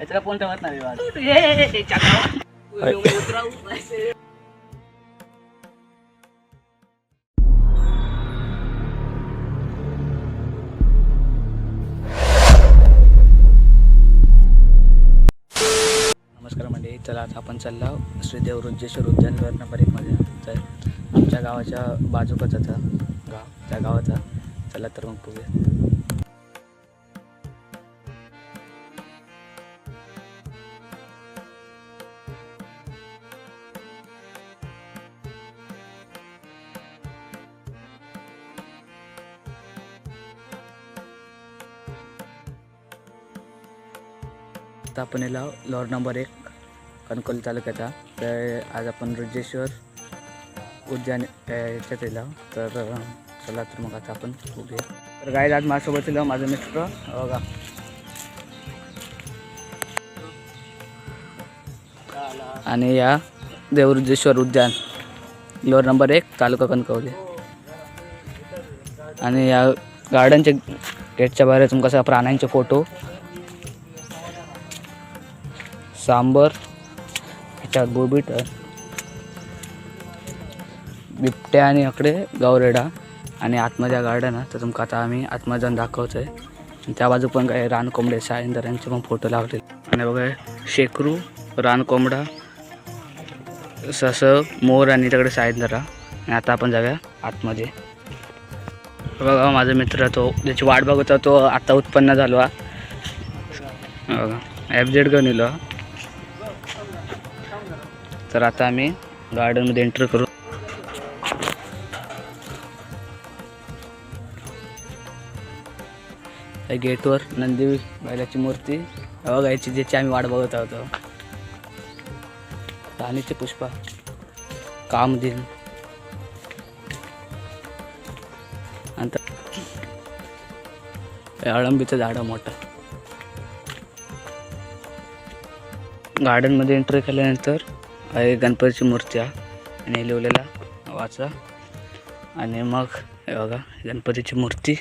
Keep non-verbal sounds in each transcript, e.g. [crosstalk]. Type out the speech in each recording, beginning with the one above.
याच्याला कोण ठेवत नाही नमस्कार मंडळी चला आता आपण चाललो श्रीदेव रुद्रेश्वर उद्यानवर नंबर एकमध्ये तर आमच्या गावाच्या बाजूकच आता गाव त्या गावाचा चला तर मग बघूया. आता आपण याला लॉर नंबर एक कणकोली तालुक्याचा. तर आज आपण रुजेश्वर उद्यान याच्यात येला तर चला तर मग आता आपण बघूया तर गाईज आज माझ्यासोबत येलो माझं मित्र बघा. आणि या देवरुजेश्वर उद्यान लोअर नंबर एक तालुका कणकवली. आणि या गार्डनच्या गेटच्या बाहेर तुमका कसं प्राण्यांचे फोटो सांबर ह्याच्यात बोबिट बिबट्या आणि अकडे गावरेडा आणि आतमध्ये गार्डन आहे. तर तुमका आता आम्ही आतमध्ये जाऊन आहे आणि त्या बाजू पण काही रानकोंबडे सायंदर यांचे पण फोटो लागले आणि बघा शेकरू रानकोंबडा ससं मोर आणि तिकडे सायंदरा आणि आता आपण जाऊया आतमध्ये. बघा माझा मित्र तो ज्याची वाट बघत होता तो आता उत्पन्न झालो हा. बघा ॲप जेड घेऊन येलो हा. तर आता आम्ही गार्डनमध्ये एंटर करू. त्या गेटवर नंदी बैलाची मूर्ती बघायची ज्याची आम्ही वाट बघत आहोत. राणीचे पुष्पा काम आणि अळंबीचं झाड आहे मोठं. गार्डनमध्ये एंट्री केल्यानंतर आहे गणपतीची मूर्ती आहे आणि लिवलेला वाचा. आणि मग हे बघा गणपतीची मूर्ती.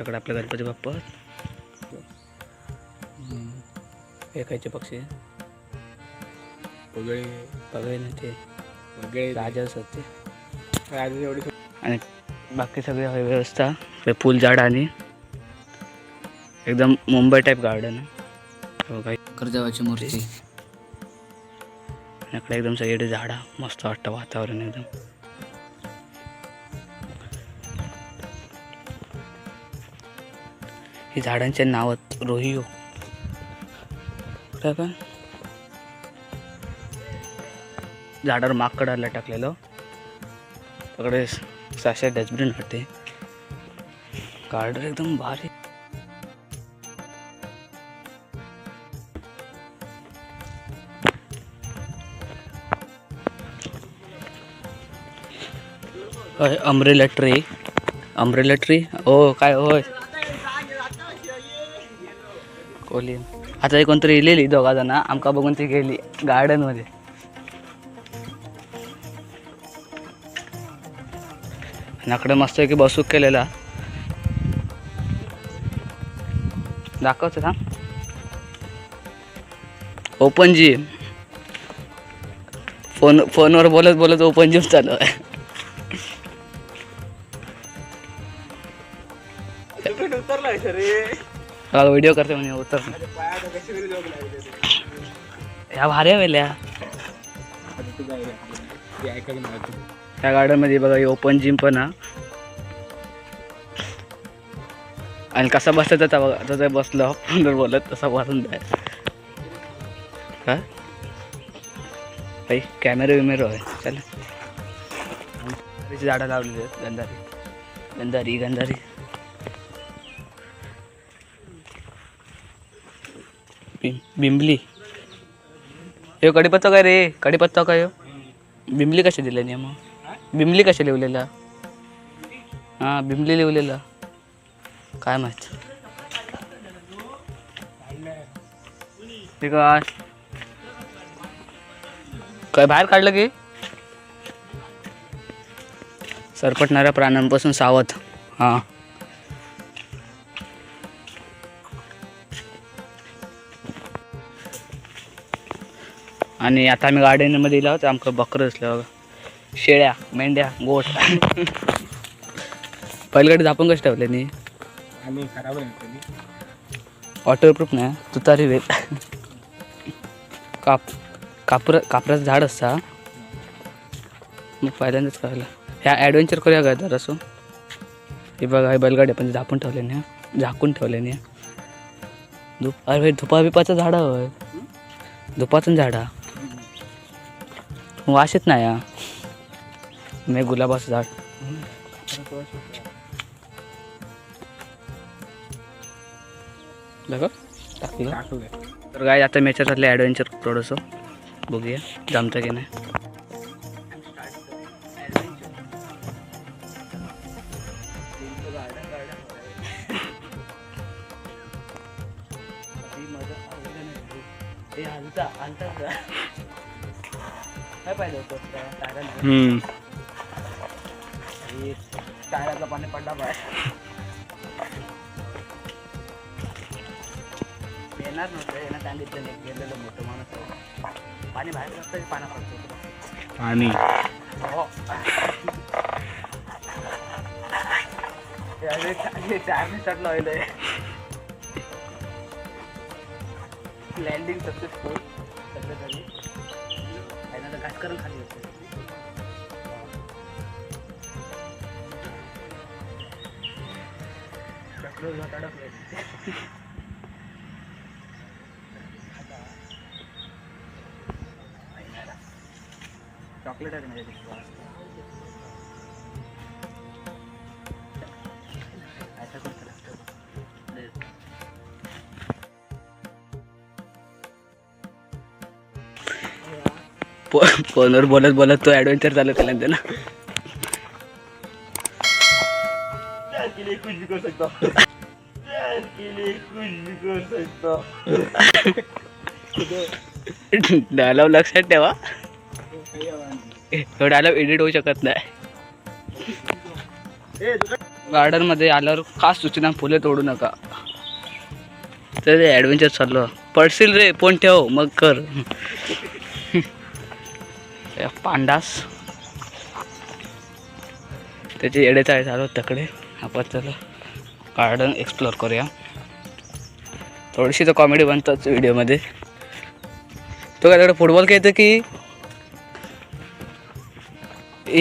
इकडे आपले गणपती बाप्पा. एकाचे पक्षी. वगळे बघाय ना ते. वगळे राजा असत ते राजा एवढी आणि बाकी सगळी आहे व्यवस्था हे फुलझाड आणि एकदम मुंबई टाईप गार्डन आहे. काही कर्जवाची मूर्ती. इकडे एकदम सगळीकडे झाडा मस्त वाटतं वातावरण एकदम. ही झाडांचे नाव रोहियो. काय झाडावर माकडाला टाकलेलं. तिकडे सहाशे डस्टबिन होते. गार्डन एकदम भारी. अम्ब्रेला ट्री अम्ब्रेला ट्री हो काय होय कोली आता एक कोणतरी इलेली दोघा जण आमका बघून ती गेली. गार्डनमध्ये नाकडे मस्त की बसूक केलेला. दाखवतो सांग ओपन जिम फोन फोनवर बोलत बोलत ओपन जिम चालू आहे. उतरला व्हिडिओ करते म्हणजे उतर. ह्या भाऱ्या वेल्या त्या गार्डनमध्ये बघा ओपन जिम पण हा. आणि कसा बसायचा होता बघा तसं बसलो फोनवर बोलत तसा बसून जाय. काही कॅमेरा विमेरो आहे चला. झाडं लावलेली आहेत गंधारी. गंधारी गंधारी. बिंबली. हे कडीपत्ता काय रे? कडीपत्ता काय हो बिंबली कशी दिले मग बिमली कशा लिवलेला हां बिमली लिवलेला काय माहीत? ठीक आहे काय बाहेर काढलं की? सरपटणाऱ्या प्राण्यांपासून सावध. हां. आणि आता आम्ही गार्डनमध्ये येलो तर आमकां बकरं असलं बघा. शेळ्या मेंढ्या गोठ. पलीकडे झापून कसे ठेवले नी? आणि खराब. वॉटरप्रूफ नाही तुतारी वेल. काप कापर कापराचं झाड असता मग पहिल्यांदाच कळलं. ह्या ॲडव्हेंचर करूया का जर असं? हे बघा हे बैलगाडी पण झाकून ठेवले नाही झाकून ठेवले नाही धुप अरे भाई धुपा बिपाचं झाड होय धुपाचं झाड. वास येत नाही हा मी गुलाबाचं झाड बघा टाकलं टाकलंय. तर काय आता मेच्यातले ॲडव्हेंचर थोडंसं. बघूया जमतं की नाही. हम्म. टायरातलं पाणी पडला पाहिजे येणार नव्हतं येणार सांगितलं नाही गेलेलं मोठं माणूस. पाणी बाहेर नसतं पाण्या पडतो आणि? हो. चार्जिंग स्टार्ट लावलंय लँडिंग सक्सेसफुल सध्या तरी काही ना घाट करून खाली होते. चॉकलेट आहे म्हणजे फोनवर बोलत बोलत तो ॲडव्हेंचर चालू केला [laughs] [laughs] ना डायलॉग लक्षात ठेवा. तो डायलॉग एडिट होऊ शकत नाही. गार्डनमध्ये आल्यावर खास सूचना फुले तोडू नका. तर ते ॲडव्हेंचर चाललं पडशील रे फोन ठेव मग कर. या पांडास. त्याचे एडे चाळे चालू तकडे. आपण चला गार्डन एक्सप्लोअर करूया. थोडीशी तर कॉमेडी बनतात व्हिडिओमध्ये तो काय तेवढं फुटबॉल खेळतो की?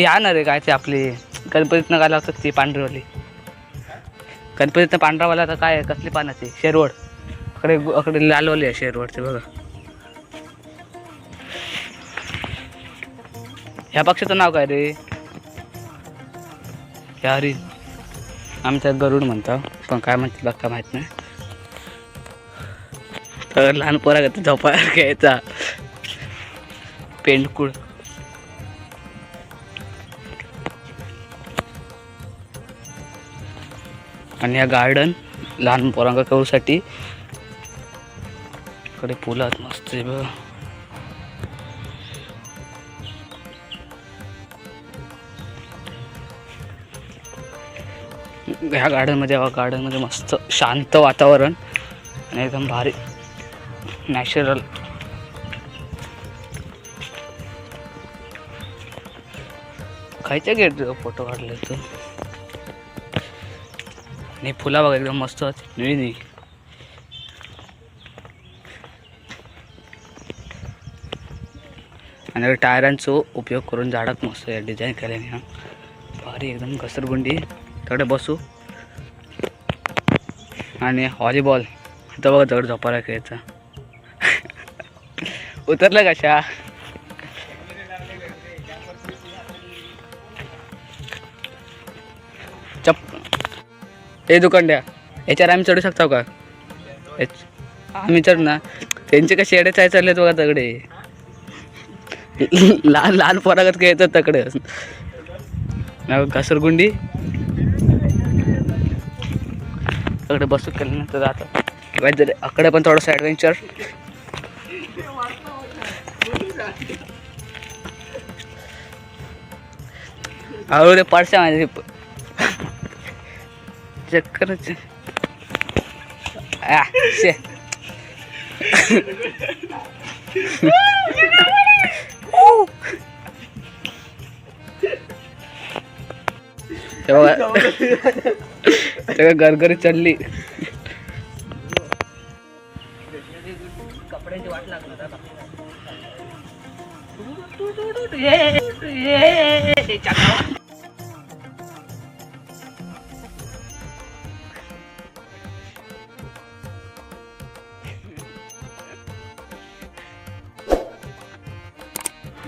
या ना रे काय ते आपली गणपतीतनं काय लावतात ती पांढरीवाली. गणपतीतनं पांढरावाला आता काय आहे? कसली ती? शेरवड. अकडे अकडे लालवाली आहे शेरवडचे बघा. ह्या पक्षाचं नाव काय रे? ह्या हरी. आमच्या गरुड म्हणतो. पण काय म्हणते बघ का माहीत नाही. तर लहान पोरा झोपायला घ्यायचा. पेंडकुळ. आणि या गार्डन लहान पोरांका करूसाठी कडे फुलं आहेत मस्त बघ. ह्या गार्डनमध्ये गार्डनमध्ये मस्त शांत वातावरण आणि एकदम भारी. नॅचरल. खायच्या गेट फोटो काढले तू? आणि फुला बघा एकदम मस्त आहेत. निळी निळी. आणि टायरांचा उपयोग करून झाडात मस्त डिझाईन केल्याने हा. भारी एकदम घसरगुंडी तिकडे बसू. आणि व्हॉलीबॉल इथं बघा दगड झोपायला खेळायचा. उतरलं कशा चप. हे दुकान द्या. याच्यावर आम्ही चढू शकतो का? आम्ही चढ ना. त्यांचे कसे येडे चाय चालले बघा तगडे. लहान लहान पोरागत खेळतात तकडे घसरगुंडी तकडे बसू केल्यानंतर आता. काहीतरी अकडे पण थोडंसं ॲडव्हेंचर हळू रे पडशा माझे चक्करच आ, शे. गरगरी चढली कपड्याची वाट लागणार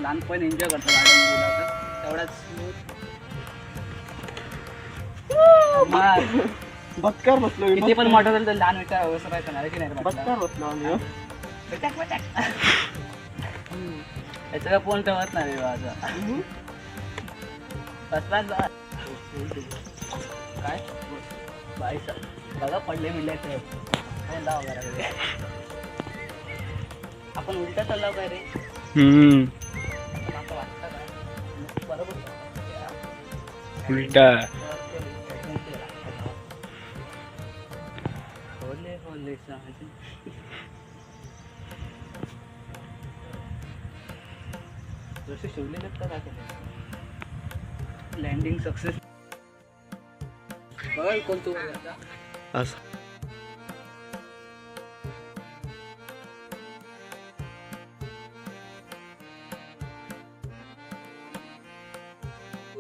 लहानपण एन्जॉय करतो गार्डन तेवढाच मग बसकार बसलो किती पण मोठं झालं तर लहान विचार विसरायचं नाही की नाही रे बसकार म्हटलं? बसलो आम्ही हो. काय फोन ठेवत नाही रे माझा बसलाच बा. काय? बाई सा- बघा पडले मिळले ते. फोन लावा घराकडे. आपण उलटा चाललो काय रे? पण उलटा। होले होले साजे जसे शिवलेले का काय लँडिंग सक्सेस बघा कोण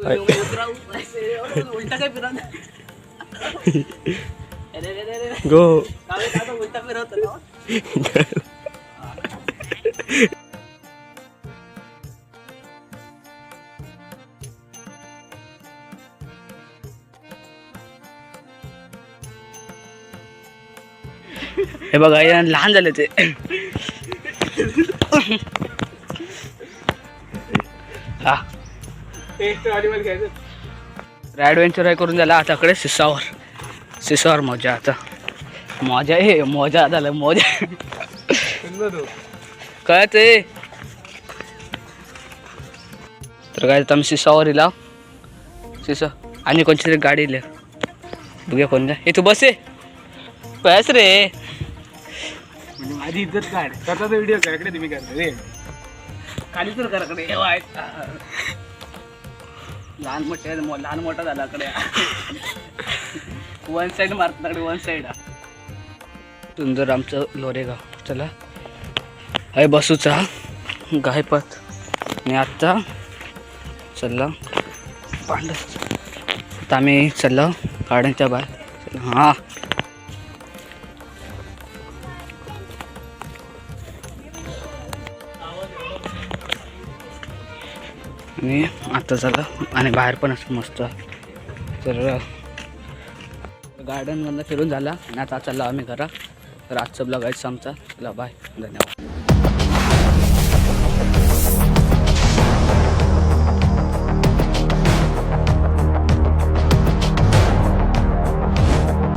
तू आता असं उलटा काय फिरवत अरे रे रे रे गो काय काय तो उलटा फिरवतो ना हे बघा हे लहान झाले ते हा टेस्ट घ्यायचं. ॲडव्हेंचर आहे करून झाला आता कडे सिसावर. सिसावर मजा आता. मजा हे मजा झालं मजा. काय ते तर काय आम्ही सिसावर इला सिसा आणि कोणची तरी गाडी इले बघूया कोण हे तू बस आहे बस रे. म्हणजे माझी इज्जत काढ. स्वतःचा व्हिडिओ करा. तुम्ही करता रे खाली तर कराकडे लहान मोठे लहान मोठा झाला कडे वन साईड मारतात वन साईड सुंदर आमचं लोरेगाव. चला. आहे बसूचा. गायपत आणि आत्ता चल्ला. पांढर. आता आम्ही चाललो. गार्डनच्या बाहेर. हां. आणि आता चला आणि बाहेर पण असं मस्त. तर गार्डनमधनं फिरून झाला. आणि आता चाललो आम्ही घरा. तर आजचं ब्लॉग आमचा. चला बाय धन्यवाद.